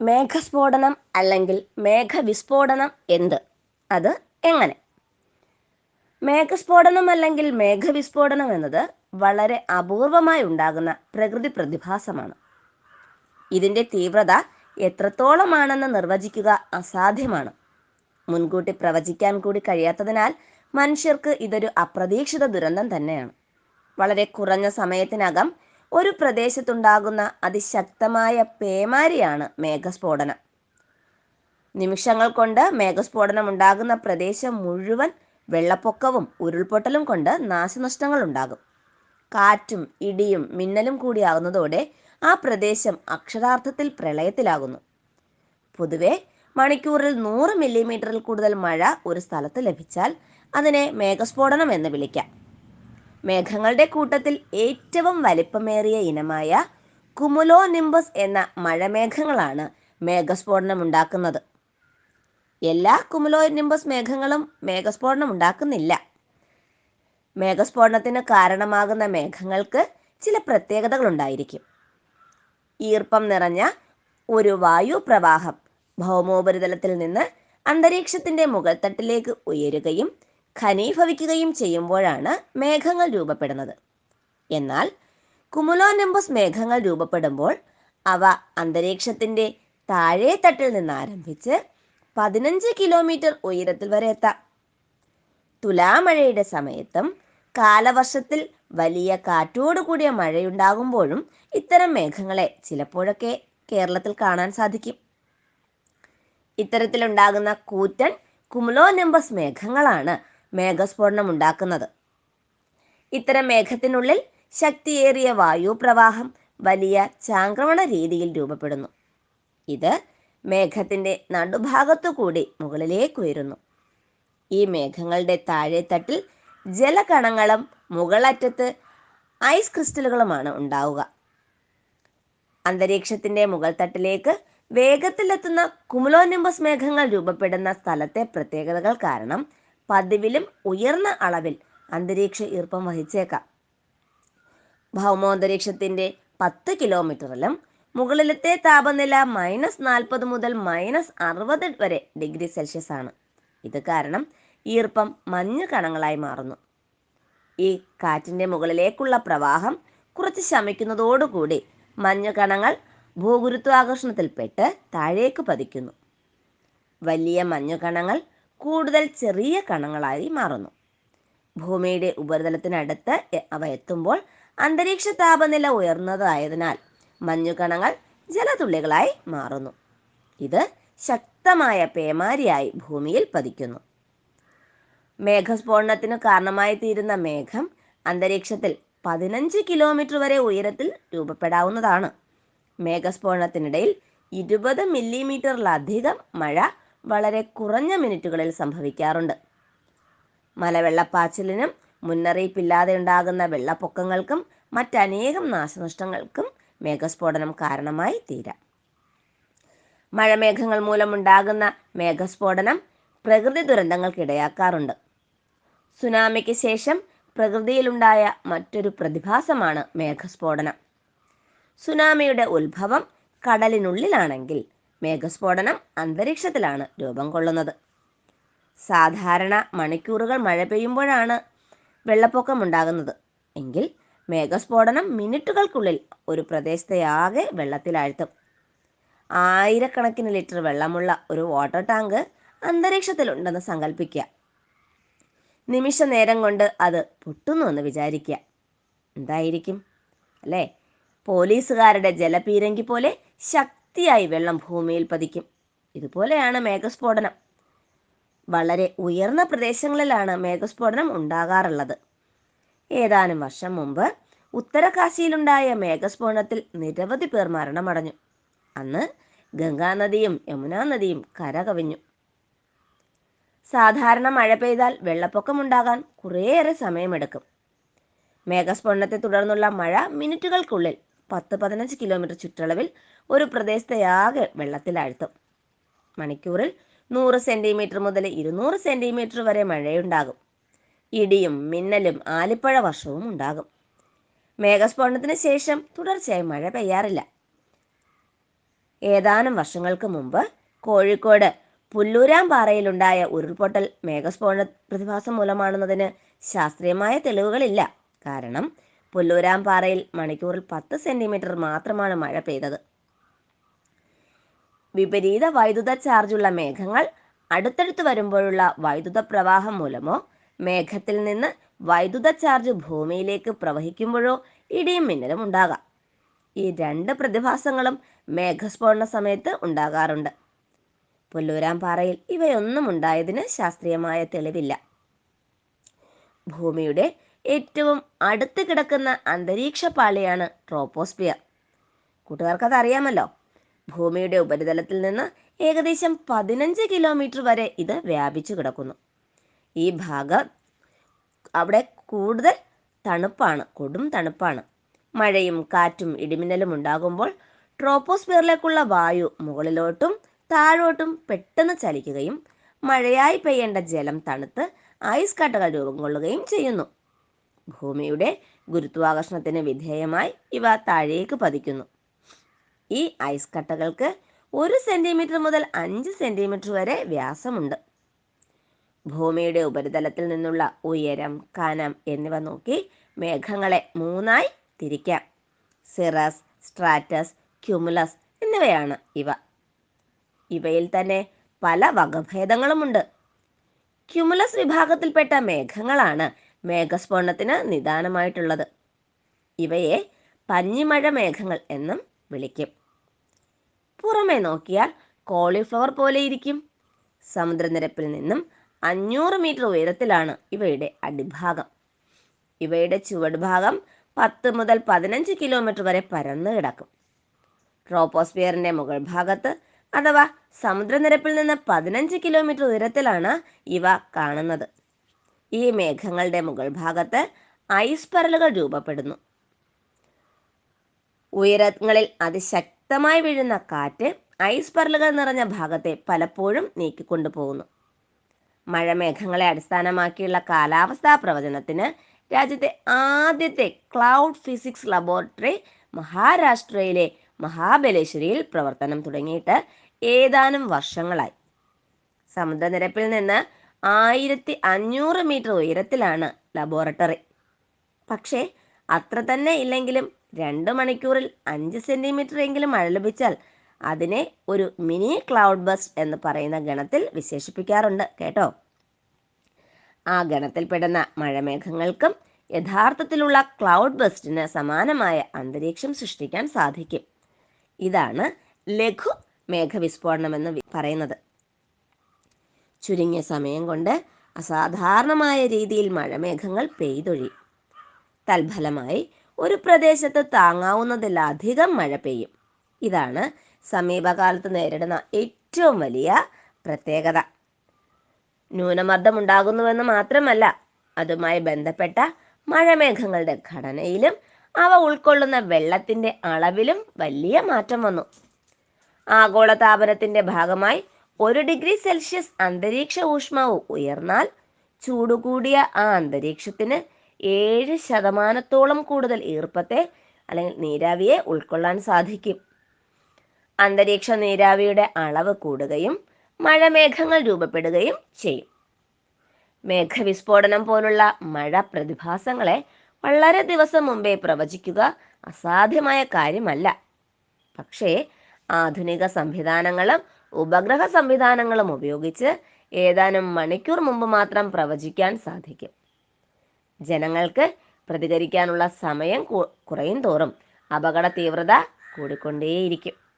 മേഘസ്ഫോടനം അല്ലെങ്കിൽ മേഘവിസ്ഫോടനം എന്ത്? അത് എങ്ങനെ? മേഘസ്ഫോടനം അല്ലെങ്കിൽ മേഘവിസ്ഫോടനം എന്നത് വളരെ അപൂർവമായി ഉണ്ടാകുന്ന പ്രകൃതി പ്രതിഭാസമാണ്. ഇതിന്റെ തീവ്രത എത്രത്തോളമാണെന്ന് നിർവചിക്കുക അസാധ്യമാണ്. മുൻകൂട്ടി പ്രവചിക്കാൻ കൂടി കഴിയാത്തതിനാൽ മനുഷ്യർക്ക് ഇതൊരു അപ്രതീക്ഷിത ദുരന്തം തന്നെയാണ്. വളരെ കുറഞ്ഞ സമയത്തിനകം ഒരു പ്രദേശത്തുണ്ടാകുന്ന അതിശക്തമായ പേമാരിയാണ് മേഘസ്ഫോടനം. നിമിഷങ്ങൾ കൊണ്ട് മേഘസ്ഫോടനം ഉണ്ടാകുന്ന പ്രദേശം മുഴുവൻ വെള്ളപ്പൊക്കവും ഉരുൾപൊട്ടലും കൊണ്ട് നാശനഷ്ടങ്ങൾ ഉണ്ടാകും. കാറ്റും ഇടിയും മിന്നലും കൂടിയാകുന്നതോടെ ആ പ്രദേശം അക്ഷരാർത്ഥത്തിൽ പ്രളയത്തിലാകുന്നു. പൊതുവെ മണിക്കൂറിൽ നൂറ് മില്ലിമീറ്ററിൽ കൂടുതൽ മഴ ഒരു സ്ഥലത്ത് ലഭിച്ചാൽ അതിനെ മേഘസ്ഫോടനം എന്ന് വിളിക്കാം. മേഘങ്ങളുടെ കൂട്ടത്തിൽ ഏറ്റവും വലിപ്പമേറിയ ഇനമായ കുമുലോ നിംബസ് എന്ന മഴമേഘങ്ങളാണ് മേഘസ്ഫോടനം ഉണ്ടാക്കുന്നത് എല്ലാ കുമുലോ നിംബസ് മേഘങ്ങളും മേഘസ്ഫോടനം ഉണ്ടാക്കുന്നില്ല മേഘസ്ഫോടനത്തിന് കാരണമാകുന്ന മേഘങ്ങൾക്ക് ചില പ്രത്യേകതകൾ ഉണ്ടായിരിക്കും ഈർപ്പം നിറഞ്ഞ ഒരു വായു പ്രവാഹം ഭൗമോപരിതലത്തിൽ നിന്ന് അന്തരീക്ഷത്തിന്റെ മുകൾത്തട്ടിലേക്ക് ഉയരുകയും ഘനീഭവിക്കുകയും ചെയ്യുമ്പോഴാണ് മേഘങ്ങൾ രൂപപ്പെടുന്നത്. എന്നാൽ കുമുലോനിംബസ് മേഘങ്ങൾ രൂപപ്പെടുമ്പോൾ അവ അന്തരീക്ഷത്തിന്റെ താഴേത്തട്ടിൽ തട്ടിൽ നിന്ന് ആരംഭിച്ച് പതിനഞ്ച് കിലോമീറ്റർ ഉയരത്തിൽ വരെ എത്താം. തുലാമഴയുടെ സമയത്തും കാലവർഷത്തിൽ വലിയ കാറ്റോടു കൂടിയ മഴയുണ്ടാകുമ്പോഴും ഇത്തരം മേഘങ്ങളെ ചിലപ്പോഴൊക്കെ കേരളത്തിൽ കാണാൻ സാധിക്കും. ഇത്തരത്തിലുണ്ടാകുന്ന കൂറ്റൻ കുമുലോനിംബസ് മേഘങ്ങളാണ് മേഘസ്ഫോടനം ഉണ്ടാക്കുന്നത്. ഇത്തരം മേഘത്തിനുള്ളിൽ ശക്തിയേറിയ വായു പ്രവാഹം വലിയ ചാംക്രമണ രീതിയിൽ രൂപപ്പെടുന്നു. ഇത് മേഘത്തിന്റെ നടുഭാഗത്തുകൂടി മുകളിലേക്ക് ഉയരുന്നു. ഈ മേഘങ്ങളുടെ താഴെത്തട്ടിൽ ജലകണങ്ങളും മുകളറ്റത്ത് ഐസ് ക്രിസ്റ്റലുകളുമാണ് ഉണ്ടാവുക. അന്തരീക്ഷത്തിന്റെ മുകൾ തട്ടിലേക്ക് വേഗത്തിലെത്തുന്ന കുമുലോനിംബസ് മേഘങ്ങൾ രൂപപ്പെടുന്ന സ്ഥലത്തെ പ്രത്യേകതകൾ കാരണം പതിവിലും ഉയർന്ന അളവിൽ അന്തരീക്ഷ ഈർപ്പം വഹിച്ചേക്കാം. ഭൗമോന്തരീക്ഷത്തിന്റെ പത്ത് കിലോമീറ്ററിലും മുകളിലത്തെ താപനില മൈനസ് നാൽപ്പത് മുതൽ മൈനസ് അറുപത് വരെ ഡിഗ്രി സെൽഷ്യസ് ആണ്. ഇത് കാരണം ഈർപ്പം മഞ്ഞു കണങ്ങളായി മാറുന്നു. ഈ കാറ്റിന്റെ മുകളിലേക്കുള്ള പ്രവാഹം കുറച്ച് ശമിക്കുന്നതോടുകൂടി മഞ്ഞു കണങ്ങൾ ഭൂഗുരുത്വാകർഷണത്തിൽപ്പെട്ട് താഴേക്ക് പതിക്കുന്നു. വലിയ മഞ്ഞു കണങ്ങൾ കൂടുതൽ ചെറിയ കണങ്ങളായി മാറുന്നു. ഭൂമിയുടെ ഉപരിതലത്തിനടുത്ത് അവ എത്തുമ്പോൾ അന്തരീക്ഷ താപനില ഉയർന്നതായതിനാൽ മഞ്ഞുകണങ്ങൾ ജലതുള്ളികളായി മാറുന്നു. ഇത് ശക്തമായ പേമാരിയായി ഭൂമിയിൽ പതിക്കുന്നു. മേഘസ്ഫോടനത്തിന് കാരണമായി തീരുന്ന മേഘം അന്തരീക്ഷത്തിൽ പതിനഞ്ച് കിലോമീറ്റർ വരെ ഉയരത്തിൽ രൂപപ്പെടാവുന്നതാണ്. മേഘസ്ഫോടനത്തിനിടയിൽ ഇരുപത് മില്ലിമീറ്ററിലധികം മഴ വളരെ കുറഞ്ഞ മിനിറ്റുകളിൽ സംഭവിക്കാറുണ്ട്. മലവെള്ളപ്പാച്ചിലിനും മുന്നറിയിപ്പില്ലാതെ ഉണ്ടാകുന്ന വെള്ളപ്പൊക്കങ്ങൾക്കും മറ്റനേകം നാശനഷ്ടങ്ങൾക്കും മേഘസ്ഫോടനം കാരണമായി തീരാം. മഴമേഘങ്ങൾ മൂലമുണ്ടാകുന്ന മേഘസ്ഫോടനം പ്രകൃതി ദുരന്തങ്ങൾക്കിടയാക്കാറുണ്ട് സുനാമിക്ക് ശേഷം പ്രകൃതിയിലുണ്ടായ മറ്റൊരു പ്രതിഭാസമാണ് മേഘസ്ഫോടനം. സുനാമിയുടെ ഉത്ഭവം കടലിനുള്ളിലാണെങ്കിൽ മേഘസ്ഫോടനം അന്തരീക്ഷത്തിലാണ് രൂപം കൊള്ളുന്നത്. സാധാരണ മണിക്കൂറുകൾ മഴ പെയ്യുമ്പോഴാണ് വെള്ളപ്പൊക്കം ഉണ്ടാകുന്നത് എങ്കിൽ മേഘസ്ഫോടനം മിനിറ്റുകൾക്കുള്ളിൽ ഒരു പ്രദേശത്തെ ആകെ വെള്ളത്തിലാഴ്ത്തും. ആയിരക്കണക്കിന് ലിറ്റർ വെള്ളമുള്ള ഒരു വാട്ടർ ടാങ്ക് അന്തരീക്ഷത്തിലുണ്ടെന്ന് സങ്കല്പിക്കുക നിമിഷ നേരം കൊണ്ട് അത് പൊട്ടുന്നു എന്ന് വിചാരിക്കുക. എന്തായിരിക്കും? അല്ലേ? പോലീസുകാരുടെ ജലപീരങ്കി പോലെ ശക്തിയായി വെള്ളം ഭൂമിയിൽ പതിക്കും. ഇതുപോലെയാണ് മേഘസ്ഫോടനം. വളരെ ഉയർന്ന പ്രദേശങ്ങളിലാണ് മേഘസ്ഫോടനം ഉണ്ടാകാറുള്ളത്. ഏതാനും വർഷം മുമ്പ് ഉത്തരകാശിയിലുണ്ടായ മേഘസ്ഫോടനത്തിൽ നിരവധി പേർ മരണമടഞ്ഞു. അന്ന് ഗംഗാനദിയും യമുനാ നദിയും കരകവിഞ്ഞു. സാധാരണ മഴ പെയ്താൽ വെള്ളപ്പൊക്കമുണ്ടാകാൻ കുറേയേറെ സമയമെടുക്കും. മേഘസ്ഫോടനത്തെ തുടർന്നുള്ള മഴ മിനിറ്റുകൾക്കുള്ളിൽ പത്ത് പതിനഞ്ച് കിലോമീറ്റർ ചുറ്റളവിൽ ഒരു പ്രദേശത്തെ ആകെ വെള്ളത്തിലാഴ്ത്തും. മണിക്കൂറിൽ നൂറ് സെന്റിമീറ്റർ മുതൽ ഇരുന്നൂറ് സെന്റിമീറ്റർ വരെ മഴയുണ്ടാകും. ഇടിയും മിന്നലും ആലിപ്പഴ വർഷവും ഉണ്ടാകും. മേഘസ്ഫോടനത്തിന് ശേഷം തുടർച്ചയായി മഴ പെയ്യാറില്ല. ഏതാനും വർഷങ്ങൾക്ക് മുമ്പ് കോഴിക്കോട് പുല്ലൂരാമ്പാറയിലുണ്ടായ ഉരുൾപൊട്ടൽ മേഘസ്ഫോടന പ്രതിഭാസം മൂലമാണെന്നതിന് ശാസ്ത്രീയമായ തെളിവുകളില്ല. കാരണം പുല്ലൂരാംപാറയിൽ മണിക്കൂറിൽ പത്ത് സെന്റിമീറ്റർ മാത്രമാണ് മഴ പെയ്തത്. വിപരീത വൈദ്യുത ചാർജുള്ള മേഘങ്ങൾ അടുത്തടുത്ത് വരുമ്പോഴുള്ള വൈദ്യുത പ്രവാഹം മൂലമോ മേഘത്തിൽ നിന്ന് വൈദ്യുത ചാർജ് ഭൂമിയിലേക്ക് പ്രവഹിക്കുമ്പോഴോ ഇടിയും മിന്നലും ഉണ്ടാകാം. ഈ രണ്ട് പ്രതിഭാസങ്ങളും മേഘസ്ഫോടന സമയത്ത് ഉണ്ടാകാറുണ്ട്. പുല്ലൂരാംപാറയിൽ ഇവയൊന്നും ഉണ്ടായതിന് ശാസ്ത്രീയമായ തെളിവില്ല. ഭൂമിയുടെ ഏറ്റവും അടുത്ത് കിടക്കുന്ന അന്തരീക്ഷ പാളിയാണ് ട്രോപ്പോസ്ഫിയർ കൂട്ടുകാർക്കത് അറിയാമല്ലോ ഭൂമിയുടെ ഉപരിതലത്തിൽ നിന്ന് ഏകദേശം പതിനഞ്ച് കിലോമീറ്റർ വരെ ഇത് വ്യാപിച്ചു കിടക്കുന്നു. ഈ ഭാഗം അവിടെ കൂടുതൽ തണുപ്പാണ് കൊടും തണുപ്പാണ്. മഴയും കാറ്റും ഇടിമിന്നലും ഉണ്ടാകുമ്പോൾ ട്രോപ്പോസ്ഫിയറിലേക്കുള്ള വായു മുകളിലോട്ടും താഴോട്ടും പെട്ടെന്ന് ചലിക്കുകയും മഴയായി പെയ്യേണ്ട ജലം തണുത്ത് ഐസ് കട്ടകൾ രൂപം കൊള്ളുകയും ചെയ്യുന്നു. ഭൂമിയുടെ ഗുരുത്വാകർഷണത്തിന് വിധേയമായി ഇവ താഴേക്ക് പതിക്കുന്നു. ഈ ഐസ് കട്ടകൾക്ക് ഒരു സെന്റിമീറ്റർ മുതൽ അഞ്ച് സെന്റിമീറ്റർ വരെ വ്യാസമുണ്ട്. ഭൂമിയുടെ ഉപരിതലത്തിൽ നിന്നുള്ള ഉയരം കനം എന്നിവ നോക്കി മേഘങ്ങളെ മൂന്നായി തിരിക്കാം. സിറസ് സ്ട്രാറ്റസ് ക്യുമുലസ് എന്നിവയാണ് ഇവ. ഇവയിൽ തന്നെ പല വകഭേദങ്ങളുമുണ്ട്. ക്യുമുലസ് വിഭാഗത്തിൽപ്പെട്ട മേഘങ്ങളാണ് മേഘസ്ഫോടനത്തിന് നിദാനമായിട്ടുള്ളത്. ഇവയെ പഞ്ഞിമഴ മേഘങ്ങൾ എന്നും വിളിക്കും. പുറമെ നോക്കിയാൽ കോളിഫ്ലവർ പോലെ ഇരിക്കും. സമുദ്രനിരപ്പിൽ നിന്നും അഞ്ഞൂറ് മീറ്റർ ഉയരത്തിലാണ് ഇവയുടെ അടിഭാഗം. ഇവയുടെ ചുവടുഭാഗം പത്ത് മുതൽ പതിനഞ്ച് കിലോമീറ്റർ വരെ പരന്നു കിടക്കും. ട്രോപ്പോസ്ഫിയറിന്റെ മുകൾ ഭാഗത്ത് അഥവാ സമുദ്രനിരപ്പിൽ നിന്ന് പതിനഞ്ച് കിലോമീറ്റർ ഉയരത്തിലാണ് ഇവ കാണുന്നത്. ഈ മേഘങ്ങളുടെ മുകൾ ഭാഗത്ത് ഐസ് പരലുകൾ രൂപപ്പെടുന്നു. ഉയരങ്ങളിൽ അതിശക്തമായി വീഴുന്ന കാറ്റ് ഐസ് പരലുകൾ നിറഞ്ഞ ഭാഗത്തെ പലപ്പോഴും നീക്കിക്കൊണ്ടുപോകുന്നു. മഴമേഘങ്ങളെ അടിസ്ഥാനമാക്കിയുള്ള കാലാവസ്ഥാ പ്രവചനത്തിന് രാജ്യത്തെ ആദ്യത്തെ ക്ലൗഡ് ഫിസിക്സ് ലബോറട്ടറി മഹാരാഷ്ട്രയിലെ മഹാബലേശ്വരിയിൽ പ്രവർത്തനം തുടങ്ങിയിട്ട് ഏതാനും വർഷങ്ങളായി. സമുദ്രനിരപ്പിൽ നിന്ന് ആയിരത്തി അഞ്ഞൂറ് മീറ്റർ ഉയരത്തിലാണ് ലബോറട്ടറി പക്ഷേ അത്ര തന്നെ ഇല്ലെങ്കിലും രണ്ട് മണിക്കൂറിൽ അഞ്ച് സെന്റിമീറ്റർ എങ്കിലും മഴ ലഭിച്ചാൽ അതിനെ ഒരു മിനി ക്ലൗഡ് ബസ്റ്റ് എന്ന് പറയുന്ന ഗണത്തിൽ വിശേഷിപ്പിക്കാറുണ്ട്. കേട്ടോ? ആ ഗണത്തിൽപ്പെടുന്ന മഴമേഘങ്ങൾക്കും യഥാർത്ഥത്തിലുള്ള ക്ലൗഡ് ബസ്റ്റിന് സമാനമായ അന്തരീക്ഷം സൃഷ്ടിക്കാൻ സാധിക്കും. ഇതാണ് ലഘു മേഘവിസ്ഫോടനം എന്ന് പറയുന്നത്. ചുരുങ്ങിയ സമയം കൊണ്ട് അസാധാരണമായ രീതിയിൽ മഴമേഘങ്ങൾ പെയ്തൊഴി. തൽഫലമായി ഒരു പ്രദേശത്ത് താങ്ങാവുന്നതിലധികം മഴ പെയ്യും. ഇതാണ് സമീപകാലത്ത് നേരിടുന്ന ഏറ്റവും വലിയ പ്രത്യേകത. ന്യൂനമർദ്ദം ഉണ്ടാകുന്നുവെന്ന് മാത്രമല്ല അതുമായി ബന്ധപ്പെട്ട മഴമേഘങ്ങളുടെ ഘടനയിലും അവ ഉൾക്കൊള്ളുന്ന വെള്ളത്തിന്റെ അളവിലും വലിയ മാറ്റം വന്നു. ആഗോളതാപനത്തിന്റെ ഭാഗമായി ഒരു ഡിഗ്രി സെൽഷ്യസ് അന്തരീക്ഷ ഊഷ്മാവ് ഉയർന്നാൽ ചൂടുകൂടിയ ആ അന്തരീക്ഷത്തിന് ഏഴ് ശതമാനത്തോളം കൂടുതൽ ഈർപ്പത്തെ അല്ലെങ്കിൽ നീരാവിയെ ഉൾക്കൊള്ളാൻ സാധിക്കും. അന്തരീക്ഷ നീരാവിയുടെ അളവ് കൂടുകയും മഴമേഘങ്ങൾ രൂപപ്പെടുകയും ചെയ്യും. മേഘവിസ്ഫോടനം പോലുള്ള മഴ പ്രതിഭാസങ്ങളെ വളരെ ദിവസം മുമ്പേ പ്രവചിക്കുക അസാധ്യമായ കാര്യമല്ല. പക്ഷേ ആധുനിക സംവിധാനങ്ങളും ഉപഗ്രഹ സംവിധാനങ്ങളും ഉപയോഗിച്ച് ഏതാനും മണിക്കൂർ മുമ്പ് മാത്രം പ്രവചിക്കാൻ സാധിക്കും. ജനങ്ങൾക്ക് പ്രതികരിക്കാനുള്ള സമയം കുറയും തോറും അപകട തീവ്രത കൂടിക്കൊണ്ടേയിരിക്കും.